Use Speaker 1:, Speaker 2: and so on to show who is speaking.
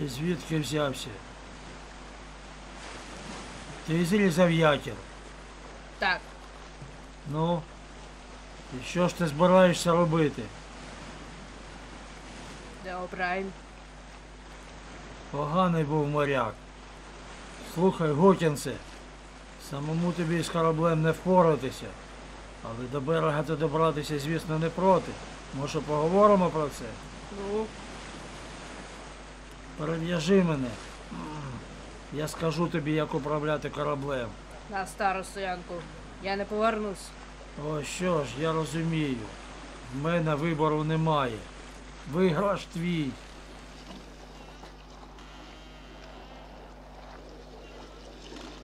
Speaker 1: Ти звідки взявся? Ти зрізав якір.
Speaker 2: Так,
Speaker 1: Ну, і що ж ти збираєшся робити?
Speaker 2: добре.
Speaker 1: Поганий був моряк. Слухай, Гокінсе, самому тобі з кораблем не впоратися. Але до берега ти добратися, звісно, не проти. Може, поговоримо про це?
Speaker 2: Ну,
Speaker 1: Перев'яжи мене. Я скажу тобі, як управляти кораблем.
Speaker 2: на стару стоянку. Я не повернусь.
Speaker 1: О, що ж, я розумію. В мене вибору немає. Виграш твій.